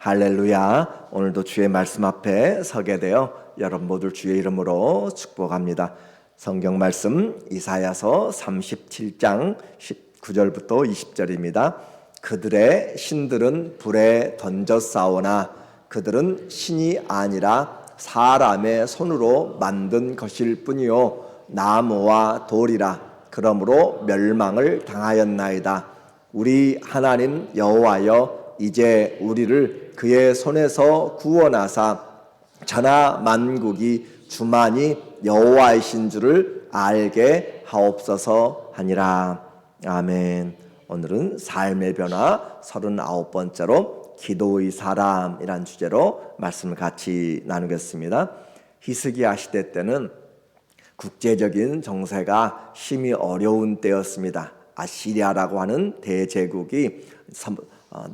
할렐루야. 오늘도 주의 말씀 앞에 서게 되어 여러분 모두 주의 이름으로 축복합니다. 성경 말씀 이사야서 37장 19절부터 20절입니다. 그들의 신들은 불에 던져 싸우나 그들은 신이 아니라 사람의 손으로 만든 것일 뿐이요 나무와 돌이라 그러므로 멸망을 당하였나이다. 우리 하나님 여호와여 이제 우리를 그의 손에서 구원하사 전하 만국이 주만이 여호와이신 줄을 알게 하옵소서 하니라. 아멘. 오늘은 삶의 변화 39번째로 기도의 사람이란 주제로 말씀을 같이 나누겠습니다. 히스기야 시대 때는 국제적인 정세가 심히 어려운 때였습니다. 아시리아라고 하는 대제국이 어,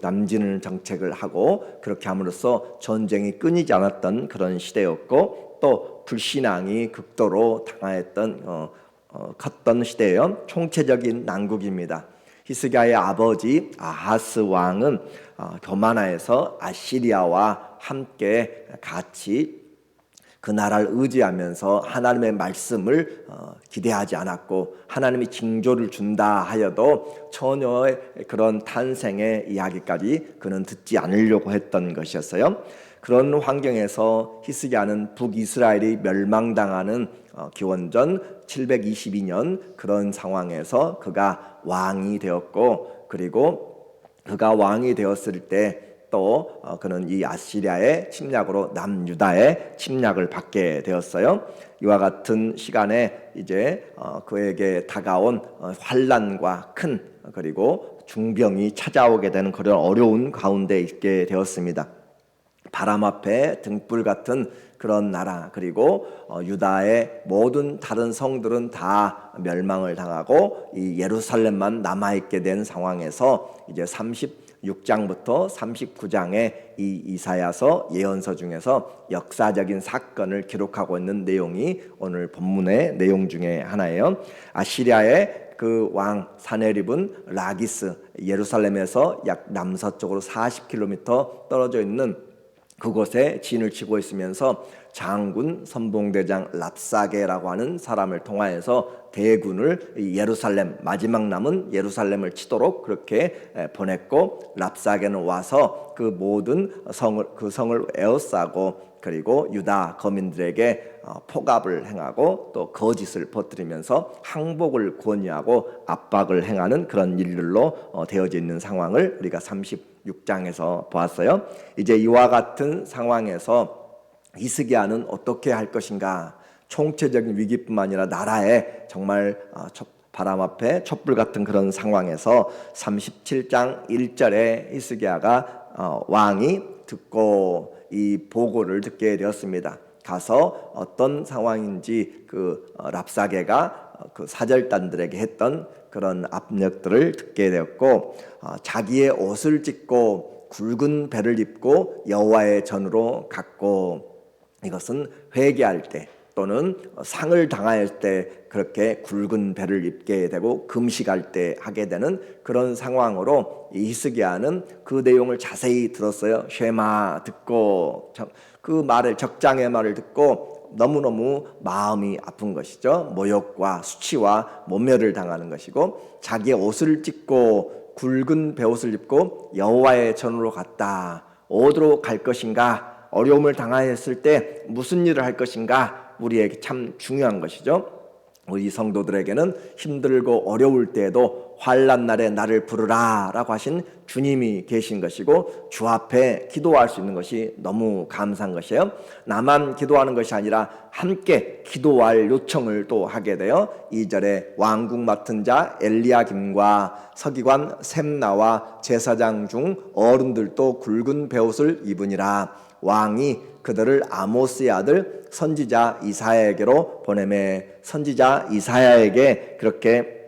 남진 정책을 하고 그렇게 함으로써 전쟁이 끊이지 않았던 그런 시대였고 또 불신앙이 극도로 당하였던 어, 어, 컸던 시대예요. 총체적인 난국입니다. 히스기야의 아버지 아하스 왕은 어, 교만하에서 아시리아와 함께 같이 그 나라를 의지하면서 하나님의 말씀을 어, 기대하지 않았고 하나님이 징조를 준다 하여도 처녀의 그런 탄생의 이야기까지 그는 듣지 않으려고 했던 것이었어요. 그런 환경에서 히스기야는 북이스라엘이 멸망당하는 어, 기원전 722년 그런 상황에서 그가 왕이 되었고 그리고 그가 왕이 되었을 때 또 어, 그는 이 아시리아의 침략으로 남유다의 침략을 받게 되었어요. 이와 같은 시간에 이제 어, 그에게 다가온 어, 환란과 큰 그리고 중병이 찾아오게 되는 그런 어려운 가운데 있게 되었습니다. 바람 앞에 등불 같은 그런 나라 그리고 유다의 모든 다른 성들은 다 멸망을 당하고 이 예루살렘만 남아 있게 된 상황에서 이제 30 6장부터 39장의 이 이사야서 예언서 중에서 역사적인 사건을 기록하고 있는 내용이 오늘 본문의 내용 중에 하나예요. 아시리아의 그 왕 사네립은 라기스 예루살렘에서 약 남서쪽으로 40km 떨어져 있는 그곳에 진을 치고 있으면서 장군 선봉대장 랍사게라고 하는 사람을 통하여서 대군을 예루살렘 마지막 남은 예루살렘을 치도록 그렇게 보냈고 랍사게는 와서 그 모든 성을 그 성을 에워싸고 그리고 유다 거민들에게 어, 포갑을 행하고 또 거짓을 퍼뜨리면서 항복을 권유하고 압박을 행하는 그런 일들로 어, 되어져 있는 상황을 우리가 36장에서 보았어요. 이제 이와 같은 상황에서 이스기야는 어떻게 할 것인가? 총체적인 위기뿐만 아니라 나라에 정말 어, 바람 앞에 촛불 같은 그런 상황에서 37장 1절에 히스기야가 어, 왕이 듣고 이 보고를 듣게 되었습니다. 가서 어떤 상황인지 그 어, 랍사게가 그 사절단들에게 했던 그런 압력들을 듣게 되었고 자기의 옷을 찢고 굵은 배를 입고 여호와의 전으로 갔고 이것은 회개할 때 또는 상을 당할 때 그렇게 굵은 배를 입게 되고 금식할 때 하게 되는 그런 상황으로 이스기야는 그 내용을 자세히 들었어요. 쉐마 듣고 그 말을 적장의 말을 듣고 너무너무 마음이 아픈 것이죠. 모욕과 수치와 모멸을 당하는 것이고 자기의 옷을 찢고 굵은 배옷을 입고 여호와의 전으로 갔다. 어디로 갈 것인가? 어려움을 당하였을 때 무슨 일을 할 것인가 우리에게 참 중요한 것이죠. 우리 성도들에게는 힘들고 어려울 때에도 환란 날에 나를 부르라라고 하신 주님이 계신 것이고 주 앞에 기도할 수 있는 것이 너무 감사한 것이에요. 나만 기도하는 것이 아니라 함께 기도할 요청을 또 하게 되어 2절에 왕국 맡은 자 엘리야김과 서기관 샘나와 제사장 중 어른들도 굵은 베옷을 입으니라 왕이 그들을 아모스의 아들 선지자 이사야에게로 보내매 선지자 이사야에게 그렇게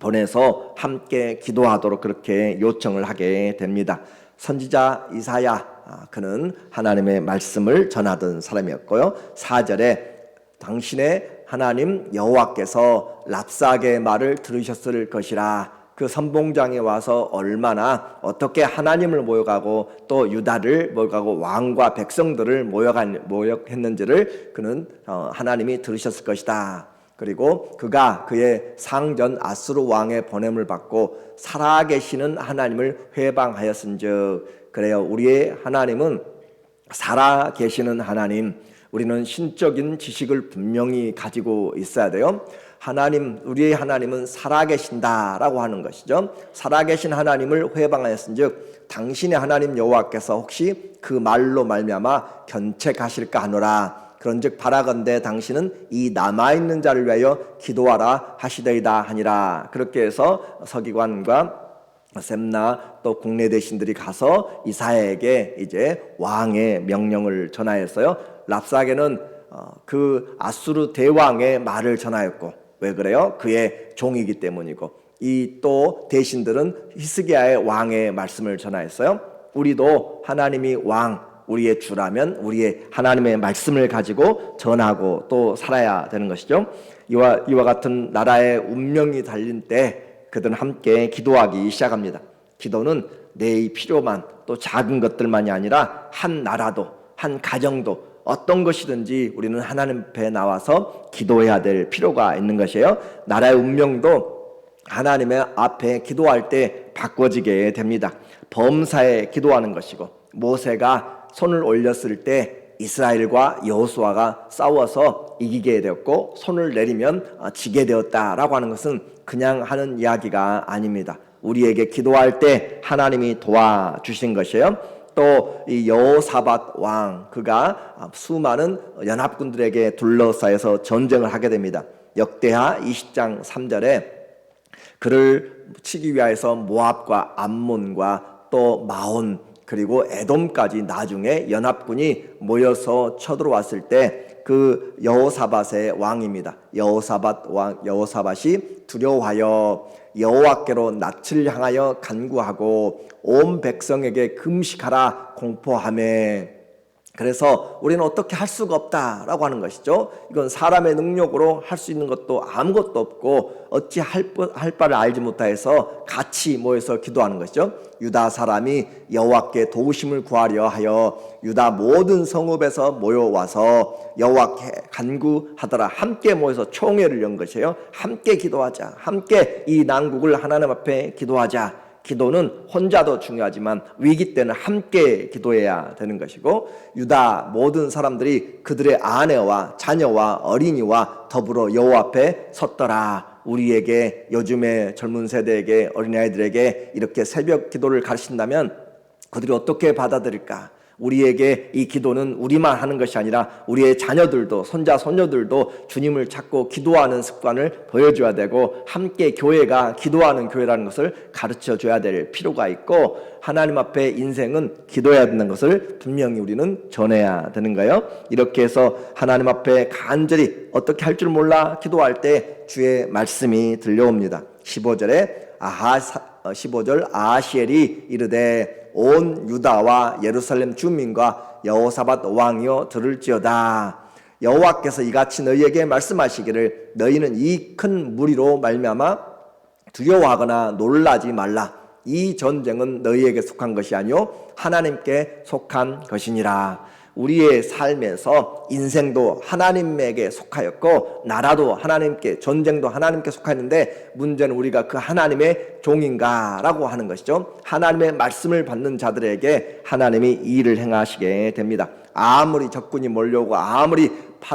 보내서 함께 기도하도록 그렇게 요청을 하게 됩니다. 선지자 이사야 아, 그는 하나님의 말씀을 전하던 사람이었고요. 4절에 당신의 하나님 여호와께서 랍사게의 말을 들으셨을 것이라 그 선봉장에 와서 얼마나 어떻게 하나님을 모욕하고 또 유다를 모욕하고 왕과 백성들을 모욕한 모욕했는지를 그는 어, 하나님이 들으셨을 것이다. 그리고 그가 그의 상전 아수르 왕의 보냄을 받고 살아계시는 하나님을 회방하였은즉 그래요. 우리의 하나님은 살아계시는 하나님. 우리는 신적인 지식을 분명히 가지고 있어야 돼요. 하나님, 우리의 하나님은 살아계신다라고 하는 것이죠. 살아계신 하나님을 회방하였은즉 당신의 하나님 여호와께서 혹시 그 말로 말미암아 견책하실까 하노라. 그런즉 바라건대 당신은 이 남아 있는 자를 위하여 기도하라 하시되이다 하니라. 그렇게 해서 서기관과 셈나 또 국내 대신들이 가서 이사야에게 이제 왕의 명령을 전하였어요. 랍사게는 어, 그 아수르 대왕의 말을 전하였고 왜 그래요? 그의 종이기 때문이고 이 또 대신들은 히스기야의 왕의 말씀을 전하였어요. 우리도 하나님이 왕 우리의 주라면 우리의 하나님의 말씀을 가지고 전하고 또 살아야 되는 것이죠. 이와 이와 같은 나라의 운명이 달린 때 그들은 함께 기도하기 시작합니다. 기도는 내 필요만 또 작은 것들만이 아니라 한 나라도 한 가정도 어떤 것이든지 우리는 하나님 앞에 나와서 기도해야 될 필요가 있는 것이에요. 나라의 운명도 하나님의 앞에 기도할 때 바꿔지게 됩니다. 범사에 기도하는 것이고 모세가 손을 올렸을 때 이스라엘과 여호수아가 싸워서 이기게 되었고 손을 내리면 어, 지게 되었다라고 하는 것은 그냥 하는 이야기가 아닙니다. 우리에게 기도할 때 하나님이 도와주신 것이에요. 또 이 여호사밧 왕 그가 수많은 연합군들에게 둘러싸여서 전쟁을 하게 됩니다. 역대하 20장 3절에 그를 치기 위하여서 모압과 암몬과 또 마온 그리고 에돔까지 나중에 연합군이 모여서 쳐들어왔을 때 그 여호사밧의 왕입니다. 여호사밧 왕 여호사밧이 두려워하여 여호와께로 낯을 향하여 간구하고 온 백성에게 금식하라 공포함에 그래서 우리는 어떻게 할 수가 없다라고 하는 것이죠. 이건 사람의 능력으로 할 수 있는 것도 아무것도 없고 어찌 할, 할 바를 알지 못하여서 같이 모여서 기도하는 것이죠. 유다 사람이 여호와께 도우심을 구하려 하여 유다 모든 성읍에서 모여와서 여호와께 간구하더라. 함께 모여서 총회를 연 것이에요. 함께 기도하자. 함께 이 난국을 하나님 앞에 기도하자. 기도는 혼자도 중요하지만 위기 때는 함께 기도해야 되는 것이고 유다 모든 사람들이 그들의 아내와 자녀와 어린이와 더불어 여호와 앞에 섰더라. 우리에게 요즘의 젊은 세대에게 어린아이들에게 이렇게 새벽 기도를 가르친다면 그들이 어떻게 받아들일까? 우리에게 이 기도는 우리만 하는 것이 아니라 우리의 자녀들도 손자 손녀들도 주님을 찾고 기도하는 습관을 보여줘야 되고 함께 교회가 기도하는 교회라는 것을 가르쳐 줘야 될 필요가 있고 하나님 앞에 인생은 기도해야 되는 것을 분명히 우리는 전해야 되는 거예요. 이렇게 해서 하나님 앞에 간절히 어떻게 할 줄 몰라 기도할 때 주의 말씀이 들려옵니다. 15절에 아하 15절 아시엘이 이르되 온 유다와 예루살렘 주민과 여호사밧 왕이여 들을지어다. 여호와께서 이같이 너희에게 말씀하시기를 너희는 이 큰 무리로 말미암아 두려워하거나 놀라지 말라. 이 전쟁은 너희에게 속한 것이 아니요 하나님께 속한 것이니라 우리의 삶에서 인생도 하나님에게 속하였고 나라도 하나님께 전쟁도 하나님께 속하였는데 문제는 우리가 그 하나님의 종인가라고 하는 것이죠. 하나님의 말씀을 받는 자들에게 하나님이 일을 행하시게 됩니다. 아무리 적군이 몰려오고 아무리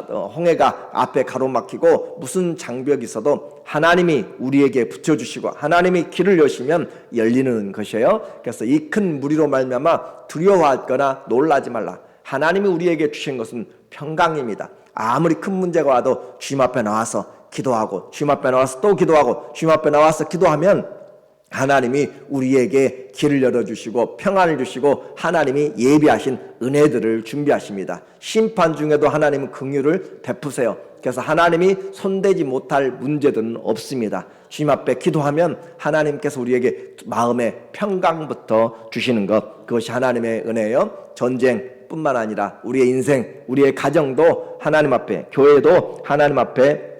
어, 홍해가 앞에 가로막히고 무슨 장벽이 있어도 하나님이 우리에게 붙여주시고 하나님이 길을 여시면 열리는 것이에요. 그래서 이 큰 무리로 말미암아 두려워하거나 놀라지 말라. 하나님이 우리에게 주신 것은 평강입니다. 아무리 큰 문제가 와도 주님 앞에 나와서 기도하고 주님 앞에 나와서 또 기도하고 주님 앞에 나와서 기도하면 하나님이 우리에게 길을 열어주시고 평안을 주시고 하나님이 예비하신 은혜들을 준비하십니다. 심판 중에도 하나님은 긍휼을 베푸세요. 그래서 하나님이 손대지 못할 문제들은 없습니다. 주님 앞에 기도하면 하나님께서 우리에게 마음의 평강부터 주시는 것 그것이 하나님의 은혜예요. 전쟁 뿐만 아니라 우리의 인생, 우리의 가정도 하나님 앞에, 교회도 하나님 앞에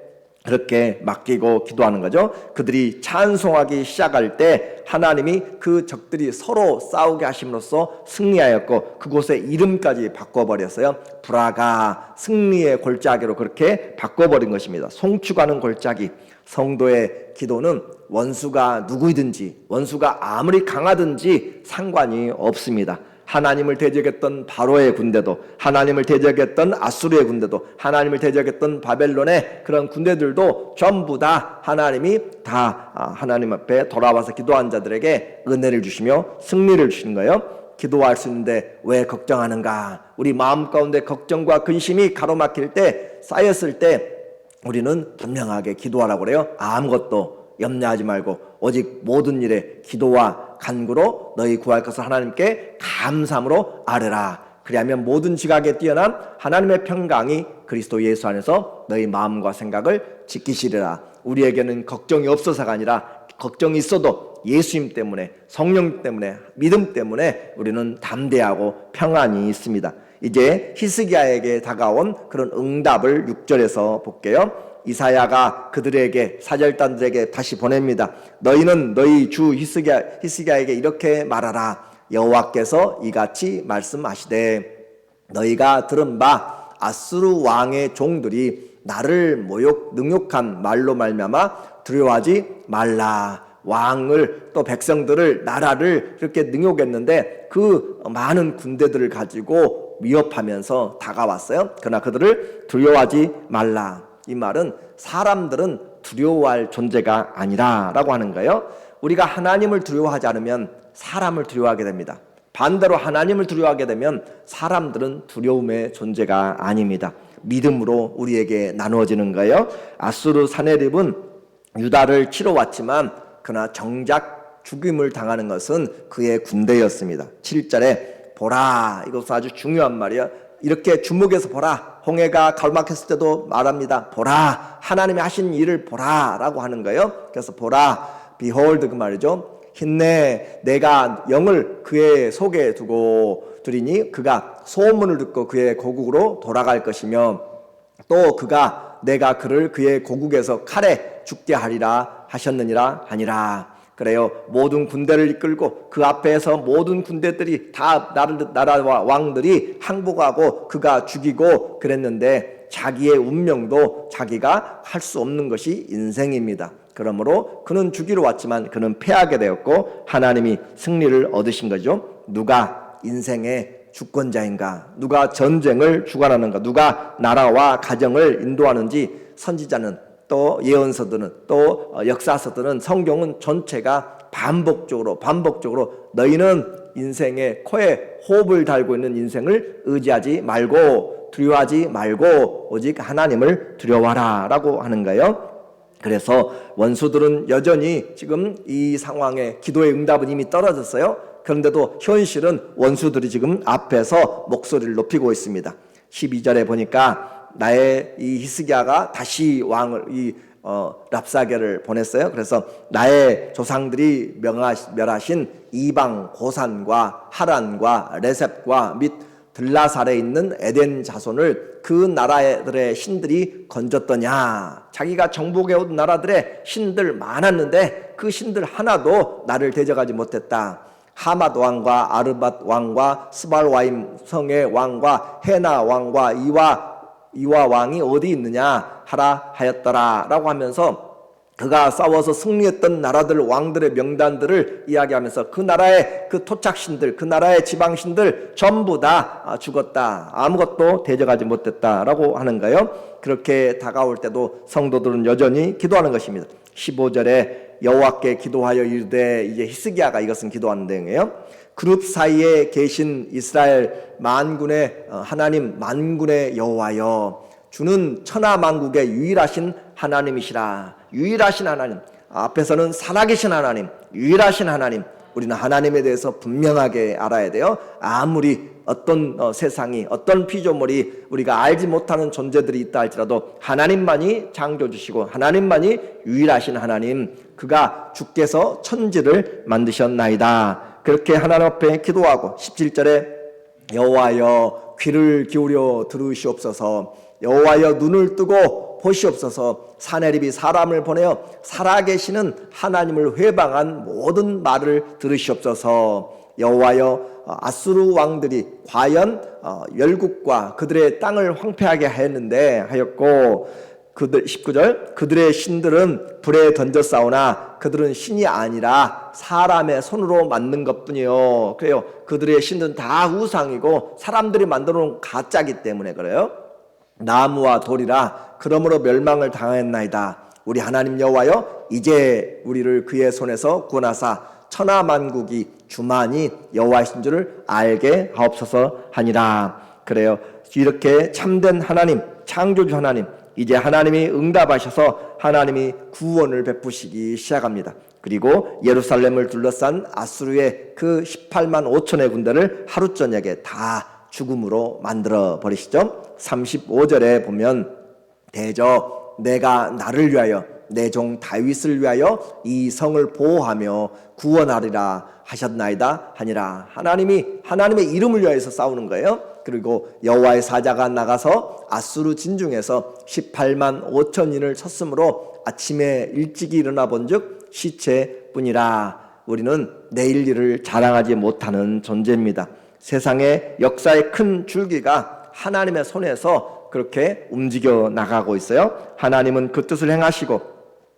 그렇게 맡기고 기도하는 거죠. 그들이 찬송하기 시작할 때 하나님이 그 적들이 서로 싸우게 하심으로써 승리하였고 그곳의 이름까지 바꿔버렸어요. 불화가 승리의 골짜기로 그렇게 바꿔버린 것입니다. 송축하는 골짜기. 성도의 기도는 원수가 누구이든지 원수가 아무리 강하든지 상관이 없습니다. 하나님을 대적했던 바로의 군대도 하나님을 대적했던 아수르의 군대도 하나님을 대적했던 바벨론의 그런 군대들도 전부 다 하나님이 다 아, 하나님 앞에 돌아와서 기도한 자들에게 은혜를 주시며 승리를 주시는 거예요. 기도할 수 있는데 왜 걱정하는가? 우리 마음 가운데 걱정과 근심이 가로막힐 때 쌓였을 때 우리는 분명하게 기도하라고 그래요. 아무것도 염려하지 말고 오직 모든 일에 기도와 간구로 너희 구할 것을 하나님께 감사함으로 아뢰라. 그리하면 모든 지각에 뛰어난 하나님의 평강이 그리스도 예수 안에서 너희 마음과 생각을 지키시리라. 우리에게는 걱정이 없어서가 아니라 걱정이 있어도 예수님 때문에 성령 때문에 믿음 때문에 우리는 담대하고 평안이 있습니다. 이제 히스기야에게 다가온 그런 응답을 6절에서 볼게요. 이사야가 그들에게 사절단들에게 다시 보냅니다. 너희는 너희 주 히스기야, 히스기야에게 이렇게 말하라. 여호와께서 이같이 말씀하시되 너희가 들은 바 아수르 왕의 종들이 나를 모욕 능욕한 말로 말미암아 두려워하지 말라. 왕을 또 백성들을 나라를 이렇게 능욕했는데 그 많은 군대들을 가지고 위협하면서 다가왔어요. 그러나 그들을 두려워하지 말라. 이 말은 사람들은 두려워할 존재가 아니라라고 하는 거예요. 우리가 하나님을 두려워하지 않으면 사람을 두려워하게 됩니다. 반대로 하나님을 두려워하게 되면 사람들은 두려움의 존재가 아닙니다. 믿음으로 우리에게 나누어지는 거예요. 아수르 사네립은 유다를 치러 왔지만 그러나 정작 죽임을 당하는 것은 그의 군대였습니다. 7절에 보라 이것은 아주 중요한 말이야. 이렇게 주목해서 보라. 홍해가 갈막했을 때도 말합니다. 보라. 하나님이 하신 일을 보라라고 하는 거예요. 그래서 보라. behold 그 말이죠. 힘내 내가 영을 그의 속에 두고 두리니 그가 소문을 듣고 그의 고국으로 돌아갈 것이며 또 그가 내가 그를 그의 고국에서 칼에 죽게 하리라 하셨느니라 하니라. 그래요. 모든 군대를 이끌고 그 앞에서 모든 군대들이 다 나라, 나라와 왕들이 항복하고 그가 죽이고 그랬는데 자기의 운명도 자기가 할 수 없는 것이 인생입니다. 그러므로 그는 죽이러 왔지만 그는 패하게 되었고 하나님이 승리를 얻으신 거죠. 누가 인생의 주권자인가? 누가 전쟁을 주관하는가? 누가 나라와 가정을 인도하는지 선지자는 또 예언서들은 또 역사서들은 성경은 전체가 반복적으로 반복적으로 너희는 인생의 코에 호흡을 달고 있는 인생을 의지하지 말고 두려워하지 말고 오직 하나님을 두려워하라라고 하는 거예요. 그래서 원수들은 여전히 지금 이 상황에 기도의 응답은 이미 떨어졌어요. 그런데도 현실은 원수들이 지금 앞에서 목소리를 높이고 있습니다. 12절에 보니까 나의 이 히스기야가 다시 왕을 이 어, 랍사게를 보냈어요. 그래서 나의 조상들이 멸하신 이방 고산과 하란과 레셉과 및 들라살에 있는 에덴 자손을 그 나라들의 신들이 건졌더냐? 자기가 정복해 온 나라들의 신들 많았는데 그 신들 하나도 나를 대적하지 못했다. 하맛 왕과 아르밧 왕과 스발와임 성의 왕과 헤나 왕과 이와 이와 왕이 어디 있느냐 하라 하였더라라고 하면서 그가 싸워서 승리했던 나라들 왕들의 명단들을 이야기하면서 그 나라의 그 토착신들, 그 나라의 지방신들 전부 다 죽었다. 아무것도 대적하지 못했다라고 하는 거예요. 그렇게 다가올 때도 성도들은 여전히 기도하는 것입니다. 15절에 여호와께 기도하여 이르되 이제 히스기야가 이것은 기도하는 내용이에요. 그룹 사이에 계신 이스라엘 만군의 어, 하나님 만군의 여호와여 주는 천하 만국의 유일하신 하나님이시라. 유일하신 하나님. 앞에서는 살아계신 하나님, 유일하신 하나님. 우리는 하나님에 대해서 분명하게 알아야 돼요. 아무리 어떤 어, 세상이 어떤 피조물이 우리가 알지 못하는 존재들이 있다 할지라도 하나님만이 창조 주시고 하나님만이 유일하신 하나님 그가 주께서 천지를 만드셨나이다. 그렇게 하나님 앞에 기도하고 17절에 여호와여 귀를 기울여 들으시옵소서. 여호와여 눈을 뜨고 보시옵소서. 사내립이 사람을 보내어 살아계시는 하나님을 회방한 모든 말을 들으시옵소서. 여호와여 어, 아수르 왕들이 과연 어, 열국과 그들의 땅을 황폐하게 하였는데 하였고 그들 19절 그들의 신들은 불에 던져 싸우나 그들은 신이 아니라 사람의 손으로 만든 것뿐이요. 그래요. 그들의 신들은 다 우상이고 사람들이 만들어 놓은 가짜기 때문에 그래요. 나무와 돌이라 그러므로 멸망을 당하였나이다. 우리 하나님 여호와여 이제 우리를 그의 손에서 구원하사 천하 만국이 주만이 여호와이신 줄을 알게 하옵소서 하니라. 그래요. 이렇게 참된 하나님 창조주 하나님 이제 하나님이 응답하셔서 하나님이 구원을 베푸시기 시작합니다. 그리고 예루살렘을 둘러싼 아수르의 그 18만 5천의 군대를 하루 저녁에 다 죽음으로 만들어 버리시죠. 35절에 보면 대저 내가 나를 위하여 내 종 다윗을 위하여 이 성을 보호하며 구원하리라 하셨나이다 하니라 하나님이 하나님의 이름을 위하여서 싸우는 거예요. 그리고 여호와의 사자가 나가서 아수르 진중에서 18만 5천인을 쳤으므로 아침에 일찍이 일어나 본즉 시체뿐이라 우리는 내일 일을 자랑하지 못하는 존재입니다. 세상의 역사의 큰 줄기가 하나님의 손에서 그렇게 움직여 나가고 있어요. 하나님은 그 뜻을 행하시고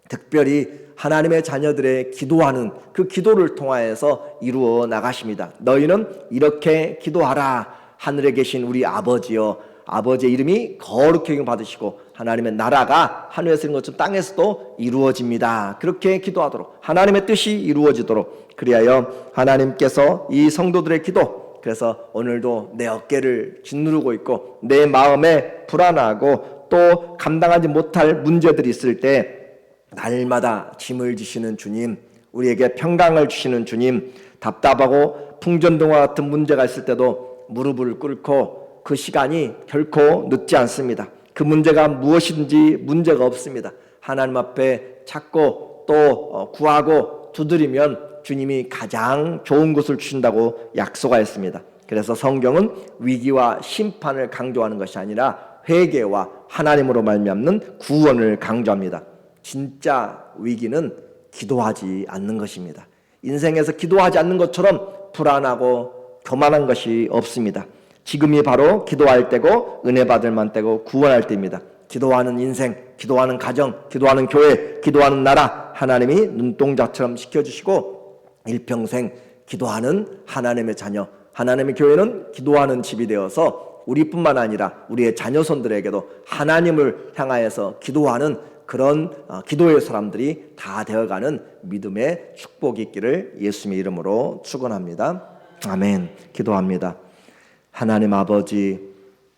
특별히 하나님의 자녀들의 기도하는 그 기도를 통하여서 이루어 나가십니다. 너희는 이렇게 기도하라. 하늘에 계신 우리 아버지여 아버지의 이름이 거룩하게 받으시고 하나님의 나라가 하늘에서 있는 것처럼 땅에서도 이루어집니다. 그렇게 기도하도록 하나님의 뜻이 이루어지도록 그리하여 하나님께서 이 성도들의 기도 그래서 오늘도 내 어깨를 짓누르고 있고 내 마음에 불안하고 또 감당하지 못할 문제들이 있을 때 날마다 짐을 지시는 주님, 우리에게 평강을 주시는 주님, 답답하고 풍전등화 같은 문제가 있을 때도 무릎을 꿇고 그 시간이 결코 늦지 않습니다. 그 문제가 무엇인지 문제가 없습니다. 하나님 앞에 찾고 또 어, 구하고 두드리면 주님이 가장 좋은 것을 주신다고 약속하였습니다. 그래서 성경은 위기와 심판을 강조하는 것이 아니라 회개와 하나님으로 말미암는 구원을 강조합니다. 진짜 위기는 기도하지 않는 것입니다. 인생에서 기도하지 않는 것처럼 불안하고 교만한 것이 없습니다. 지금이 바로 기도할 때고 은혜 받을 만 때고 구원할 때입니다. 기도하는 인생, 기도하는 가정, 기도하는 교회, 기도하는 나라 하나님이 눈동자처럼 지켜주시고 일평생 기도하는 하나님의 자녀, 하나님의 교회는 기도하는 집이 되어서 우리뿐만 아니라 우리의 자녀손들에게도 하나님을 향하여서 기도하는 그런 어, 기도의 사람들이 다 되어가는 믿음의 축복이 있기를 예수님의 이름으로 축원합니다. 아멘. 기도합니다. 하나님 아버지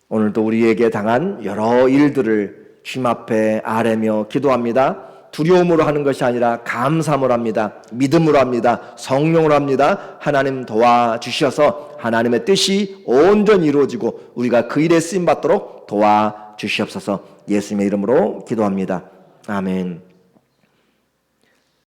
오늘도 우리에게 당한 여러 일들을 주님 앞에 아뢰며 기도합니다. 두려움으로 하는 것이 아니라 감사함으로 합니다. 믿음으로 합니다. 성령으로 합니다. 하나님 도와주셔서 하나님의 뜻이 온전히 이루어지고 우리가 그 일에 쓰임 받도록 도와주시옵소서. 예수님의 이름으로 기도합니다. 아멘.